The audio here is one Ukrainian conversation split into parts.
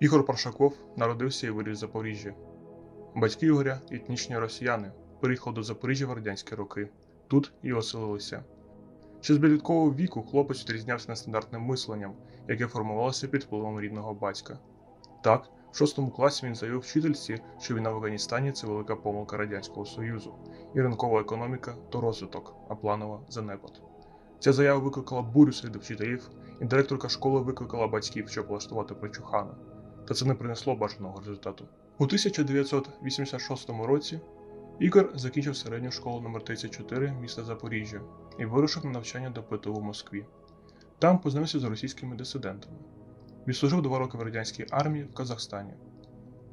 Ігор Паршаков народився і виріс в Запоріжжі. Батьки Ігоря етнічні росіяни, приїхали до Запоріжжя в радянські роки. Тут і оселилися. Ще з підліткового віку хлопець відрізнявся нестандартним мисленням, яке формувалося під впливом рідного батька. Так, в шостому класі він заявив вчительці, що війна в Афганістані це велика помилка Радянського Союзу, і ринкова економіка то розвиток, а планова занепад. Ця заява викликала бурю серед вчителів, і директорка школи викликала батьків, щоб влаштувати причухана. Та це не принесло бажаного результату. У 1986 році Ігор закінчив середню школу номер 34 міста Запоріжжя і вирушив на навчання до ПТУ в Москві. Там познайомився з російськими дисидентами. Відслужив два роки в радянській армії в Казахстані.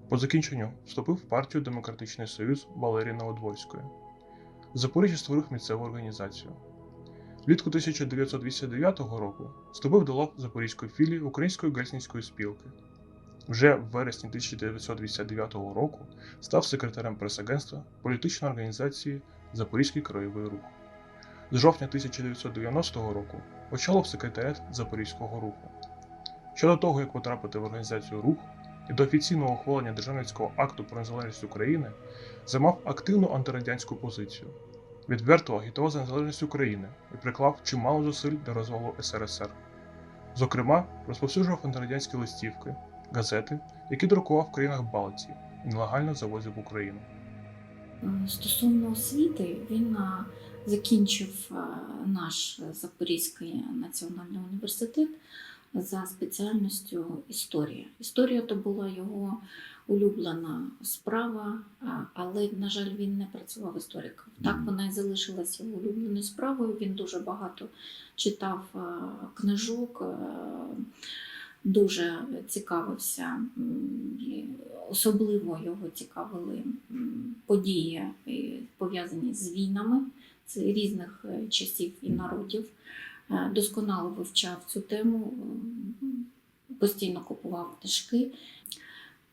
По закінченню вступив в партію Демократичний Союз Валерії Новодворської. В Запоріжжі створив місцеву організацію. Влітку 1989 року вступив до лав Запорізької філії Української гельсінської спілки. Вже в вересні 1989 року став секретарем прес-агентства політичної організації Запорізький краєвий рух. З жовтня 1990 року очолив секретаріат Запорізького руху. Щодо того, як потрапити в організацію рух і до офіційного ухвалення державницького акту про незалежність України, займав активну антирадянську позицію. Відверто агітував за незалежність України і приклав чимало зусиль до розвалу СРСР. Зокрема, розповсюджував антирадянські листівки, газети, які друкував в країнах Балтії і нелегально завозив в Україну. Стосовно освіти, він закінчив наш Запорізький національний університет за спеціальністю історія. Історія то була його улюблена справа, але, на жаль, він не працював істориком. Так вона і залишилася його улюбленою справою. Він дуже багато читав книжок. Дуже цікавився, особливо його цікавили події, пов'язані з війнами з різних е, часів і народів. Е, Досконало вивчав цю тему, постійно купував книжки.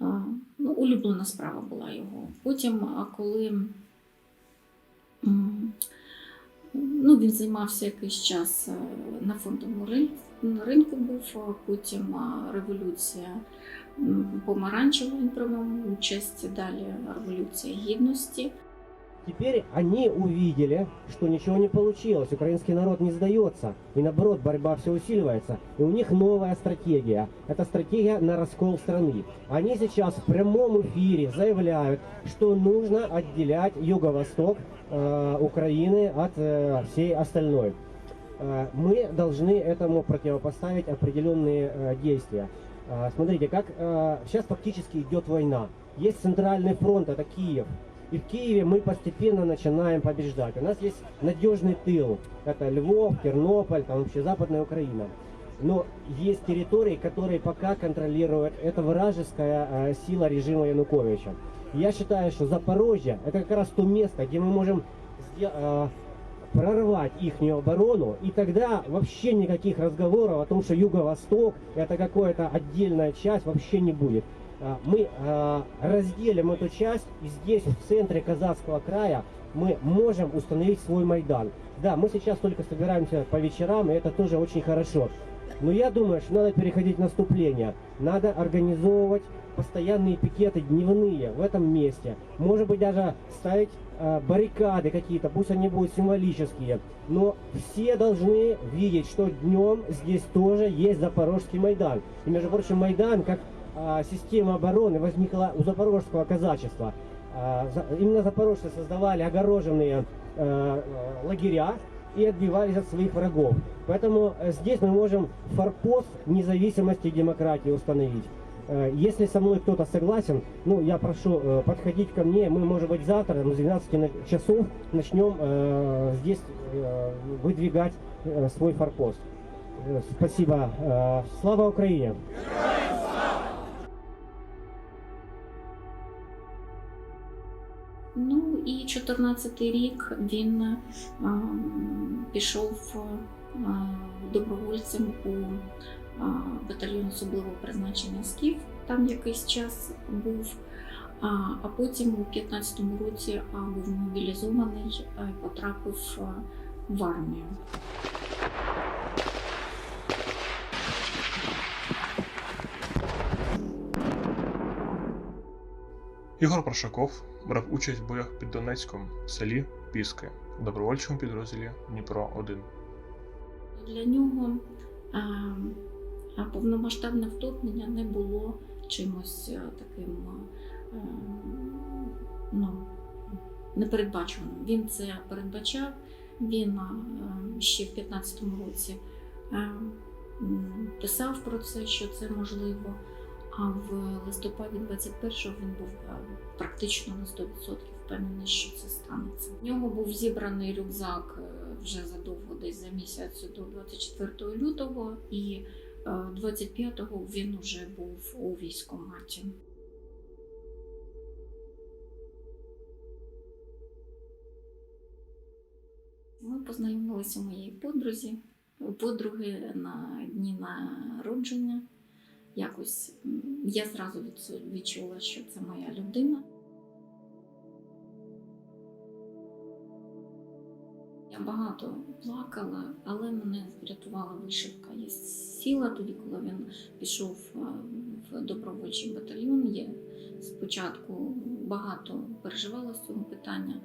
Е, Ну, улюблена справа була його. Потім, коли ну, він займався якийсь час е, на фондовому ринку, ринку був, потім революція помаранчева, він приймав участь, далі революція гідності. Теперь они увидели, что ничего не получилось, украинский народ не сдается, и наоборот борьба все усиливается, и у них новая стратегия. Это стратегия на раскол страны. Они сейчас в прямом эфире заявляют, что нужно отделять юго-восток э, Украины от э, всей остальной. Э, мы должны этому противопоставить определенные э, действия. Э, смотрите, как э, сейчас фактически идет война. Есть центральный фронт, это Киев. И в Киеве мы постепенно начинаем побеждать. У нас есть надежный тыл. Это Львов, Тернополь, там вообще Западная Украина. Но есть территории, которые пока контролирует эта вражеская э, сила режима Януковича. Я считаю, что Запорожье это как раз то место, где мы можем э, прорвать их оборону, и тогда вообще никаких разговоров о том, что Юго-Восток это какая-то отдельная часть, вообще не будет. А, Мы а, разделим эту часть, и здесь, в центре Казахского края, мы можем установить свой Майдан. Да, мы сейчас только собираемся по вечерам, и это тоже очень хорошо. Но я думаю, что надо переходить в наступление. Надо организовывать постоянные пикеты дневные в этом месте. Может быть даже ставить э, баррикады какие-то, пусть они будут символические. Но все должны видеть, что днем здесь тоже есть Запорожский Майдан. И между прочим, Майдан как система обороны возникла у запорожского казачества. А, именно запорожцы создавали огороженные э, э, лагеря и отбивались от своих врагов. Поэтому э, здесь мы можем форпост независимости и демократии установить. Если со мной кто-то согласен, ну, я прошу подходить ко мне. Мы, может быть, завтра ну, с 12 на- часов начнем здесь выдвигать свой форпост. Спасибо. Слава Украине! Ну і 14-й рік він е, пішов е, добровольцем у е, батальйон особливого призначення СКІФ. Там якийсь час був. А, а потім у 15-му році а, був мобілізований а, потрапив а, в армію. Ігор Прошаков брав участь в боях під Донецьком в селі Піски у добровольчому підрозділі Дніпро 1 Для нього а, повномасштабне вторгнення не було чимось таким ну, непередбачуваним. Він це передбачав. Він ще в 2015 році писав про це, що це можливо. А в листопаді 21-го він був практично на 100% впевнений, що це станеться. В нього був зібраний рюкзак е, вже задовго, десь за місяць до 24 лютого, і е, 25-го він вже був у військкоматі. Ми познайомилися у моїй подрузі, подруги на дні народження. Якось я зразу відчула, що це моя людина. Я багато плакала, але мене врятувала вишивка. Я сіла тоді, коли він пішов е, в добровольчий батальйон. Я спочатку багато переживала з цього питання,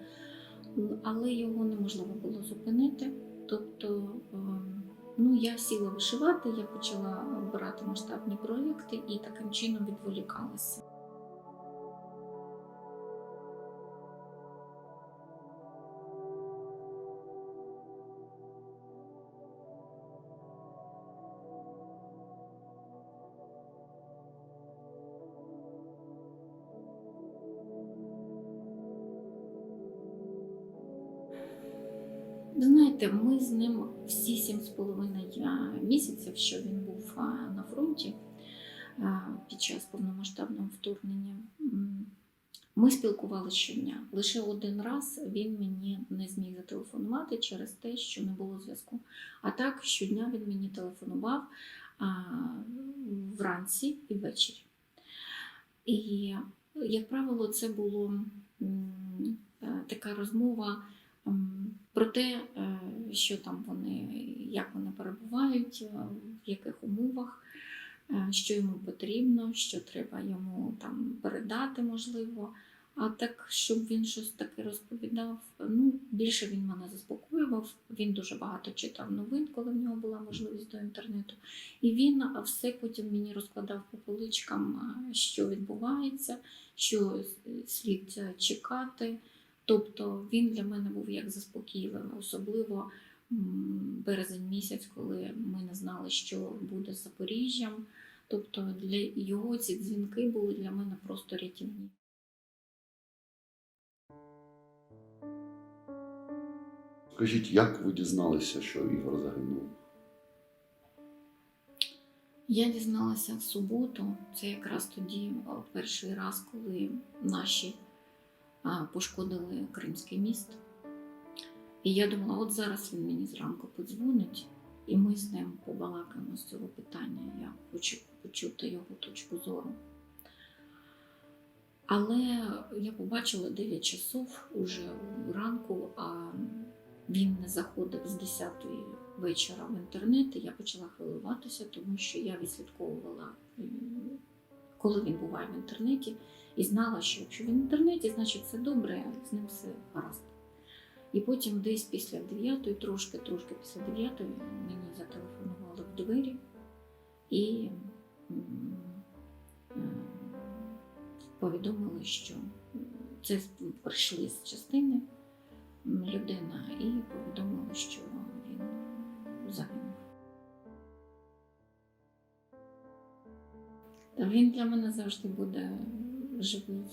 але його неможливо було зупинити. Тобто, я сіла вишивати, я почала брати масштабні проєкти і таким чином відволікалася. Знаєте, ми з ним всі сім з половиною місяців, що він був на фронті під час повномасштабного вторгнення. Ми спілкувалися щодня. Лише один раз він мені не зміг зателефонувати через те, що не було зв'язку. А так щодня він мені телефонував вранці і ввечері. І, як правило, це було м, е, така розмова про те, е, що там вони, як вони перебувають, е, в яких умовах, е, що йому потрібно, що треба йому там передати, можливо. А так, щоб він щось таке розповідав, ну більше він мене заспокоював. Він дуже багато читав новин, коли в нього була можливість до інтернету. І він все потім мені розкладав по поличкам, що відбувається, що слід чекати. Тобто він для мене був як заспокійливим, особливо березень місяць, коли ми не знали, що буде з Запоріжжям. Тобто для його ці дзвінки були для мене просто рятівні. Скажіть, як ви дізналися, що Ігор загинув? Я дізналася в суботу, це якраз тоді перший раз, коли наші пошкодили Кримський міст. І я думала, от зараз він мені зранку подзвонить, і ми з ним побалакаємо з цього питання. Я хочу почути його точку зору. Але я побачила 9 часов уже ранку, а він не заходив з 10 вечора в інтернет, і я почала хвилюватися, тому що я відслідковувала, коли він буває в інтернеті, і знала, що якщо він в інтернеті, значить все добре, з ним все гаразд. І потім десь після 9, трошки, трошки після 9 мені зателефонували в двері і повідомили, що це прийшли з частини людина і повідомили, що він загинув. Та він для мене завжди буде живий.